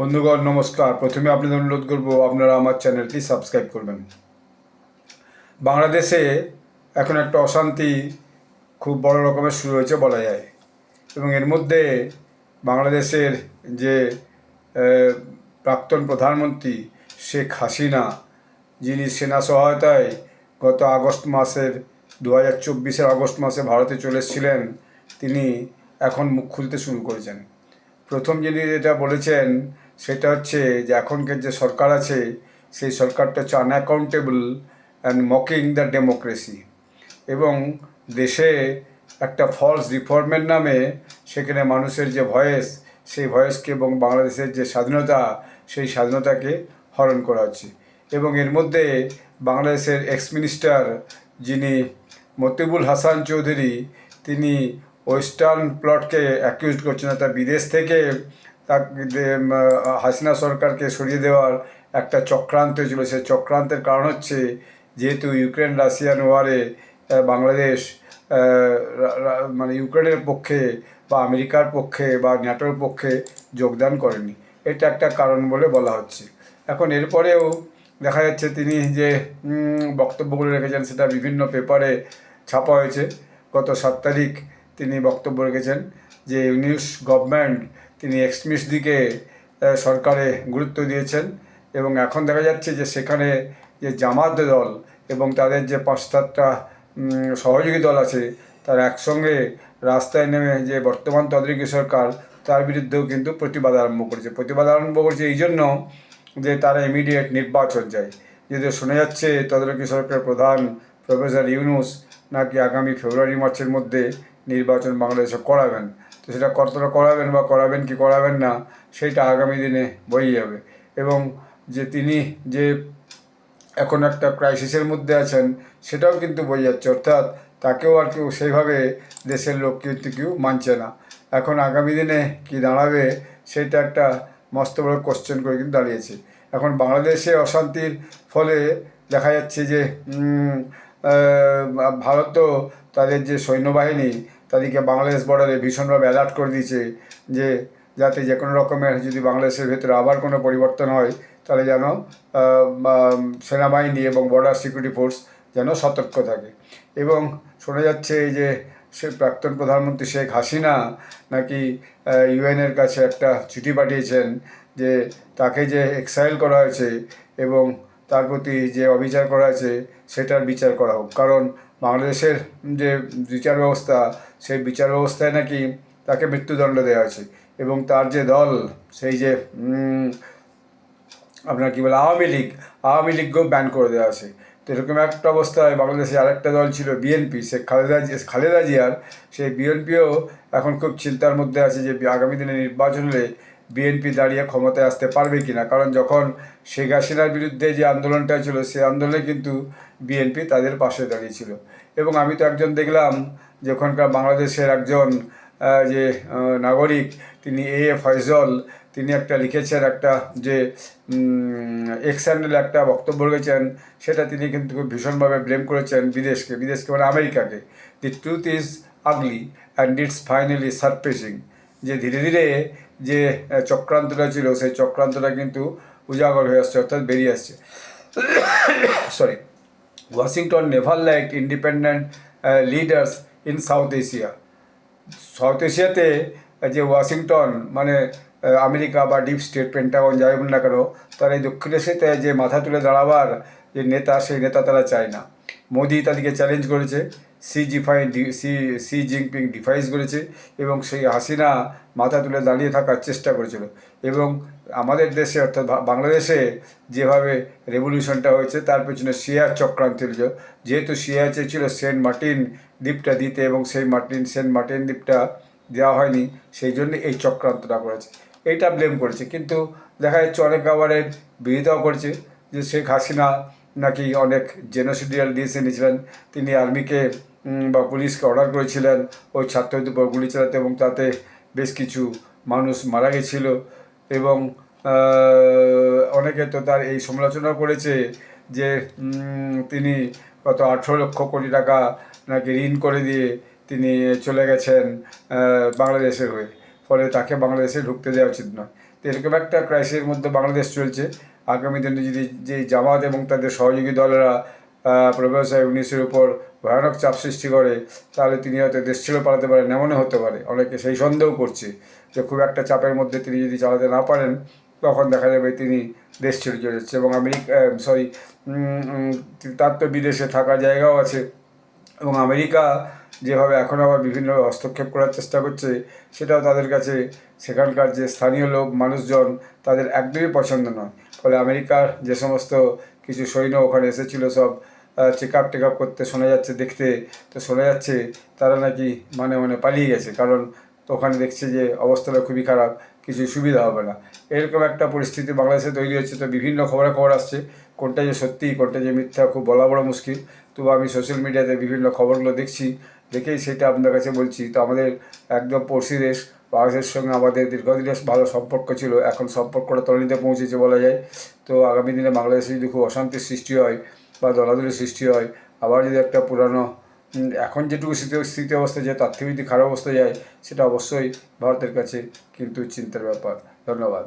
বন্ধুগণ, নমস্কার। প্রথমে আপনাদের অনুরোধ করব, আপনারা আমার চ্যানেলটি সাবস্ক্রাইব করবেন। বাংলাদেশে এখন একটা অশান্তি খুব বড় রকমের শুরু হয়েছে বলা যায়। এবং এর মধ্যে বাংলাদেশের যে প্রাক্তন প্রধানমন্ত্রী শেখ হাসিনা, যিনি সেনা সহায়তায় গত আগস্ট মাসের দু হাজার চব্বিশের আগস্ট মাসে ভারতে চলে এসেছিলেন, তিনি এখন মুখ খুলতে শুরু করেছেন। প্রথম যিনি যেটা বলেছেন সেটা হচ্ছে যে এখনকার যে সরকার আছে, সেই সরকারটা হচ্ছে unaccountable and mocking the democracy এবং দেশে একটা ফলস রিফর্মের নামে সেখানে মানুষের যে ভয়েস, সেই ভয়েসকে এবং বাংলাদেশের যে স্বাধীনতা, সেই স্বাধীনতাকে হরণ করা হচ্ছে। এবং এর মধ্যে বাংলাদেশের এক্স মিনিস্টার যিনি মতিবুল হাসান চৌধুরী, তিনি ওয়েস্টার্ন প্লটকে অ্যাকিউজ করছেন, অর্থাৎ বিদেশ থেকে তাকে হাসিনা সরকারকে সরিয়ে দেওয়ার একটা চক্রান্ত ছিল সেই চক্রান্তের কারণ হচ্ছে যেহেতু ইউক্রেন রাশিয়ান ওয়ারে বাংলাদেশ মানে ইউক্রেনের পক্ষে বা আমেরিকার পক্ষে বা ন্যাটোর পক্ষে যোগদান করেনি। এটা একটা কারণ বলে বলা হচ্ছে। এখন এরপরেও দেখা যাচ্ছে তিনি যে বক্তব্যগুলো রেখেছেন সেটা বিভিন্ন পেপারে ছাপা হয়েছে। গত সাত তারিখ তিনি বক্তব্য রেখেছেন যে নিউজ গভর্নমেন্ট তিনি এক্সট্রিমিস্ট দিকে সরকারে গুরুত্ব দিয়েছেন এবং এখন দেখা যাচ্ছে যে সেখানে যে জামাত দল এবং তাদের যে পাঁচ সাতটা সহযোগী দল আছে, তারা একসঙ্গে রাস্তায় নেমে যে বর্তমান তদারকি সরকার, তার বিরুদ্ধেও কিন্তু প্রতিবাদ আরম্ভ করেছে। প্রতিবাদ আরম্ভ করেছে এই জন্য যে তারা ইমিডিয়েট নির্বাচন চায় যদি শোনা যাচ্ছে তদারকি সরকারের প্রধান প্রফেসর ইউনুস নাকি আগামী ফেব্রুয়ারি, মার্চের মধ্যে নির্বাচন বাংলাদেশে করাবেন। তো সেটা কতটা করাবেন বা করাবেন কি করাবেন না, সেটা আগামী দিনে বই যাবে। এবং যে তিনি যে এখন একটা ক্রাইসিসের মধ্যে আছেন, সেটাও কিন্তু বোঝা যাচ্ছে। অর্থাৎ তাকেও আর কেউ সেইভাবে দেশের লোক কিন্তু কেউ মানছে না। এখন আগামী দিনে কি দাঁড়াবে, সেটা একটা মস্ত বড় কোশ্চেন করে কিন্তু দাঁড়িয়েছে। এখন বাংলাদেশে অশান্তির ফলে দেখা যাচ্ছে যে ভারতও তাদের যে সৈন্যবাহিনী তাদেরকে বাংলাদেশ বর্ডারে ভীষণভাবে অ্যালার্ট করে দিয়েছে যে, যাতে যে কোনো রকমের যদি বাংলাদেশের ভেতরে আবার কোনো পরিবর্তন হয়, তাহলে যেন সেনাবাহিনী এবং বর্ডার সিকিউরিটি ফোর্স যেন সতর্ক থাকে। এবং শোনা যাচ্ছে যে, সে প্রাক্তন প্রধানমন্ত্রী শেখ হাসিনা নাকি ইউএনের কাছে একটা চিঠি পাঠিয়েছেন যে, তাকে যে এক্সাইল করা হয়েছে এবং তার প্রতি যে অবিচার করা হয়েছে, সেটার বিচার করা হোক। কারণ বাংলাদেশের যে বিচার ব্যবস্থা, সেই বিচার ব্যবস্থায় নাকি তাকে মৃত্যুদণ্ড দেওয়া হয়েছে এবং তার যে দল, সেই যে আপনার কী বলে, আওয়ামী লীগ, আওয়ামী লীগকেও ব্যান করে দেওয়া আছে তো এরকম একটা অবস্থায় বাংলাদেশে আরেকটা দল ছিল বিএনপি সে খালেদা খালেদা জিয়ার, সেই বিএনপিও এখন খুব চিন্তার মধ্যে আছে যে আগামী দিনে নির্বাচন হলে বিএনপি দাঁড়িয়ে ক্ষমতায় আসতে পারবে কি না কারণ যখন শেখ হাসিনার বিরুদ্ধে যে আন্দোলনটা ছিল, সেই আন্দোলনে কিন্তু বিএনপি তাদের পাশে দাঁড়িয়েছিল এবং আমি তো একজন দেখলাম যে ওখানকার বাংলাদেশের একজন যে নাগরিক, তিনি এ. এ. ফয়জল, তিনি একটা লিখেছেন একটা যে এক্স হ্যান্ডেলে একটা বক্তব্য রেখেছেন, সেটা তিনি কিন্তু খুব ভীষণভাবে ব্লেম করেছেন বিদেশকে। বিদেশকে মানে আমেরিকাকে। The truth is ugly and it's finally surprising যে ধীরে ধীরে যে চক্রান্তটা ছিল, সেই চক্রান্তটা কিন্তু উজাগর হয়ে আসছে, অর্থাৎ বেরিয়ে আসছে। Sorry Washington never like independent leaders in South Asia South এশিয়াতে যে ওয়াশিংটন মানে আমেরিকা বা ডিপ স্টেট পেন্টাগন যাই বলুন না কেন, তারা এই দক্ষিণ এশিয়াতে যে মাথা তুলে দাঁড়াবার যে নেতা, সেই নেতা তারা চায় না। মোদি তাদেরকে চ্যালেঞ্জ করেছে সি জিফাই সি সি জিনপিং ডিফাইস করেছে এবং সেই হাসিনা মাথা তুলে দাঁড়িয়ে থাকার চেষ্টা করেছিল। এবং আমাদের দেশে অর্থাৎ বাংলাদেশে যেভাবে রেভলিউশনটা হয়েছে, তার পেছনে শিয়ার চক্রান্ত ছিল। যেহেতু শিয়া চেয়েছিল সেন্ট মার্টিন দ্বীপটা দিতে এবং সেই মার্টিন, সেন্ট মার্টিন দ্বীপটা দেওয়া হয়নি, সেই জন্য এই চক্রান্তটা করেছে। এইটা ব্লেম করেছে। কিন্তু দেখা যাচ্ছে অনেক আবারের বিরোধিতাও করেছে যে শেখ হাসিনা নাকি অনেক জেনোসিডিয়াল ডিসিশন নিয়েছিলেন তিনি আর্মিকে বা পুলিশকে অর্ডার করেছিলেন ওই ছাত্রদের উপর গুলি চালাতে এবং তাতে বেশ কিছু মানুষ মারা গেছিল এবং অনেকে তো তার এই সমালোচনা করেছে যে তিনি কত আঠেরো লক্ষ কোটি টাকা নাকি ঋণ করে দিয়ে তিনি চলে গেছেন বাংলাদেশের হয়ে। ফলে তাকে বাংলাদেশে ঢুকতে দেওয়া উচিত নয়। তো এরকম একটা ক্রাইসিসের মধ্যে বাংলাদেশ চলছে। আগামী দিনে যদি যে জামাত এবং তাদের সহযোগী দলেরা প্রফেসর ইউনিসের উপর ভয়ানক চাপ সৃষ্টি করে, তাহলে তিনি হয়তো দেশ ছেড়ে পালাতে পারেন, এমনও হতে পারে। অনেকে সেই সন্দেহ করছে যে খুব একটা চাপের মধ্যে তিনি যদি চালাতে না পারেন, তখন দেখা যাবে তিনি দেশ ছেড়ে চলে যাচ্ছে এবং আমেরিকা সরি তার তো বিদেশে থাকার জায়গাও আছে এবং আমেরিকা যেভাবে এখন আবার বিভিন্ন হস্তক্ষেপ করার চেষ্টা করছে, সেটাও তাদের কাছে সেখানকার যে স্থানীয় লোক, মানুষজন, তাদের একদমই পছন্দ নয়। ফলে আমেরিকার যে সমস্ত কিছু সৈন্য ওখানে এসেছিল সব চেক আপ টেক আপ করতে শোনা যাচ্ছে, দেখতে তো শোনা যাচ্ছে, তারা নাকি মানে মানে পালিয়ে গেছে। কারণ ওখানে দেখছে যে অবস্থাটা খুবই খারাপ, কিছু সুবিধা হবে না। এরকম একটা পরিস্থিতি বাংলাদেশে তৈরি হচ্ছে, তো বিভিন্ন খবরে খবর আসছে। কোনটা যে সত্যি, কোনটা যে মিথ্যা, খুব বলা বড় মুশকিল। তবু আমি সোশ্যাল মিডিয়াতে বিভিন্ন খবরগুলো দেখছি, দেখেই সেটা আপনার কাছে বলছি। তো আমাদের একদম পড়শি দেশ বাংলাদেশের সঙ্গে আমাদের দীর্ঘদিনের ভালো সম্পর্ক ছিল, এখন সম্পর্কটা তলানিতে পৌঁছেছে বলা যায়। তো আগামী দিনে বাংলাদেশে যদি খুব অশান্তির সৃষ্টি হয় বা দলাদলির সৃষ্টি হয়, আবার যদি একটা পুরানো এখন যেটুকু স্থিতি স্থিতি অবস্থা যায় তার থেকে যদি খারাপ অবস্থা যায়, সেটা অবশ্যই ভারতের কাছে কিন্তু চিন্তার ব্যাপার। ধন্যবাদ।